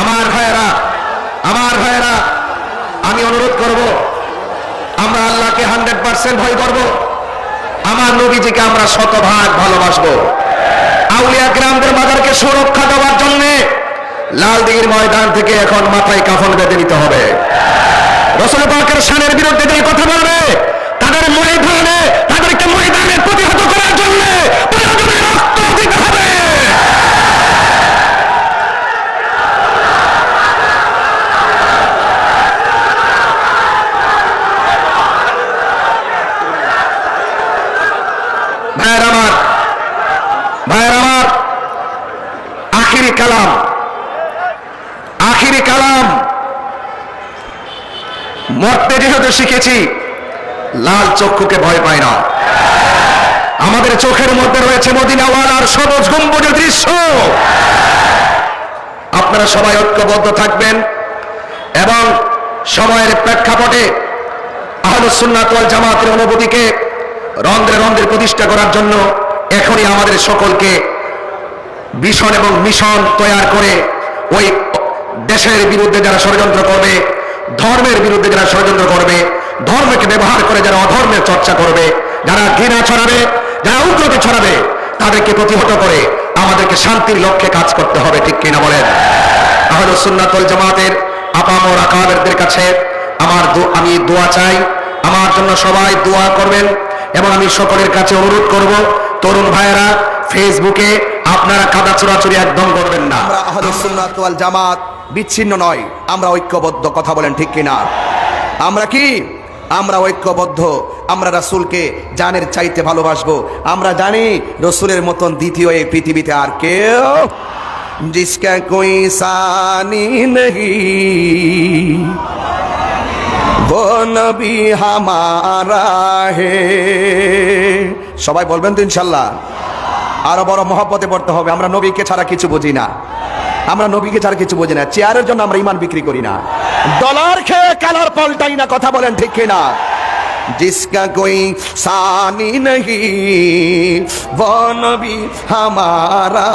আমার ভাইয়েরা আমার ভাইয়েরা, আমি অনুরোধ করব, আমরা আল্লাহকে হান্ড্রেড পার্সেন্ট ভয় করব, আমার নবীজিকে আমরা শতভাগ ভালোবাসবো। আউলিয়া গ্রামদের মাদারকে সুরক্ষা দেওয়ার জন্য লালদিঘির ময়দান থেকে এখন মাথায় কাফন বেঁধে নিতে হবে। রসুল পাকের সানের বিরুদ্ধে কথা বলবে কালাম। আখিরি কালাম। মরতে যেহেতু শিখেছি, লাল চক্ষুকে ভয় পায় না। আমাদের চোখের মধ্যে রয়েছে মদিনাওয়ালার সবুজ গম্বুজের দৃশ্য। আপনারা সবাই ঐক্যবদ্ধ থাকবেন এবং সময়ের প্রেক্ষাপটে আহলুসুন্নাত ওয়াল জামাতের অনুভূতিকে রন্ধ্রে রন্ধ্রে প্রতিষ্ঠা করার জন্য এখনই আমাদের সকলকে ভীষণ এবং মিশন তৈরি করে ওই দেশের বিরুদ্ধে যারা ষড়যন্ত্র করবে, ধর্মের বিরুদ্ধে যারা ষড়যন্ত্র করবে, ধর্মকে ব্যবহার করে যারা অধর্মের চর্চা করবে, যারা ঘৃণা ছড়াবে, যারা উগ্রতা ছড়াবে, তাদেরকে প্রতিহত করে আমাদেরকে শান্তির লক্ষ্যে কাজ করতে হবে, ঠিক কিনা বলেন? তাহলে সুন্নাতুল জামাতের আপামর আকাবেরদের কাছে আমার আমি দোয়া চাই, আমার জন্য সবাই দোয়া করবেন এবং আমি সকলের কাছে অনুরোধ করব, তরুণ ভাইয়েরা ফেসবুকে আপনারা কাদা চোরাচুরি একদম করবেন না আমরা আহলে সুন্নাত ওয়াল জামাত বিচ্ছিন্ন নয় আমরা ঐক্যবদ্ধ কথা বলেন ঠিক কিনা আমরা কি আমরা ঐক্যবদ্ধ আমরা রাসূলকে জানের চাইতে ভালোবাসবো আমরা জানি রসুলের মতন দ্বিতীয় এই পৃথিবীতে আর কেউ জিসকা কোই সানি नहीं वो নবী হামারা হে সবাই বলবেন তো ইনশাল্লাহ আরো বড় মহব্বতে পড়তে হবে আমরা নবীকে ছাড়া কিছু বুঝি না আমরা নবীকে ছাড়া কিছু বুঝি না চেয়ারের জন্য আমরা ইমান বিক্রি করি না ডলার খেয়ে কালার পাল্টাই না কথা বলেন ঠিক কিনা जिसका कोई सानी नहीं वो नबी हमारा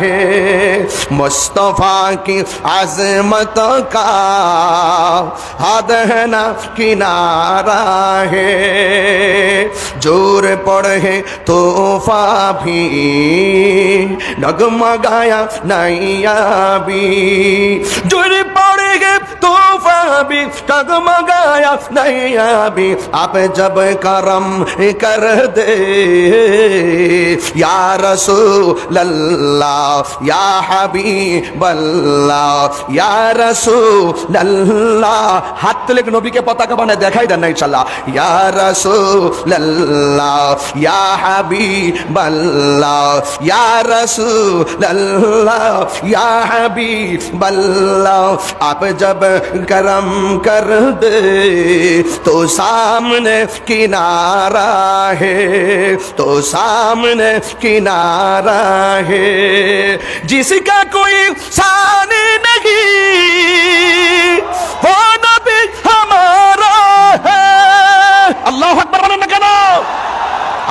है मुस्तफ़ा की अजमत का हद है ना किनारा है जोर पड़े तोहफा भी डगमगाया नैया भी जोर पड़े तोहफा भी डगमगाया नैया भी आप जब करम कर दे या रसूल अल्लाह या हबीब अल्लाह या रसूल अल्लाह হাত তুলে একটু নবীকে পতাকা বানায় দেখাই দেন না ইনশাল্লাহ ইয়া রাসূল আল্লাহ ইয়া হাবিব আল্লাহ ইয়া রাসূল আল্লাহ ইয়া হাবিব আল্লাহ आप जब करम कर दे तो सामने किनारा है तो सामने किनारा है जिसका कोई सानी नहीं वो नबी हमारा है আল্লাহ আকবার বলেন না কেন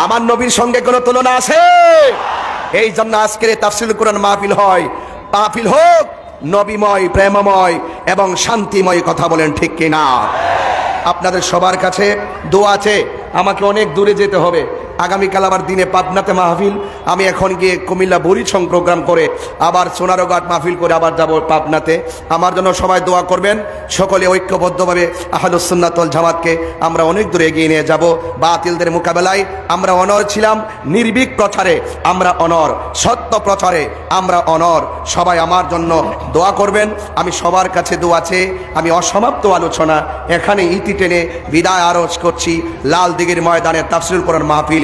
আমার নবীর সঙ্গে কোনো তুলনা আছে এই জন্য আজকের এই তাফসিল কোরআন মাহফিল হয় মাহফিল হোক নবীময় প্রেমময় এবং শান্তিময় কথা বলেন ঠিক কিনা আপনাদের সবার কাছে দোয়া আছে আমাকে অনেক দূরে যেতে হবে। আগামীকাল আবার দিনে পাবনাতে মাহফিল। আমি এখন গিয়ে কুমিল্লা বরিছং প্রোগ্রাম করে আবার সোনারঘাট মাহফিল করে আবার যাব পাবনাতে। আমার জন্য সবাই দোয়া করবেন। সকলে ঐক্যবদ্ধভাবে আহলুসুন্নাতল জামাতকে আমরা অনেক দূরে এগিয়ে নিয়ে যাব। বাতিলদের মোকাবেলায় আমরা অনর ছিলাম, নির্ভীক প্রচারে আমরা অনর, সত্য প্রচারে আমরা অনর। সবাই আমার জন্য দোয়া করবেন। আমি সবার কাছে দোয়া আছে আমি অসমাপ্ত আলোচনা এখানে ইতি টেনে বিদায় আরজ করছি। লাল দিঘির ময়দানে তাফসিল করার মাহফিল।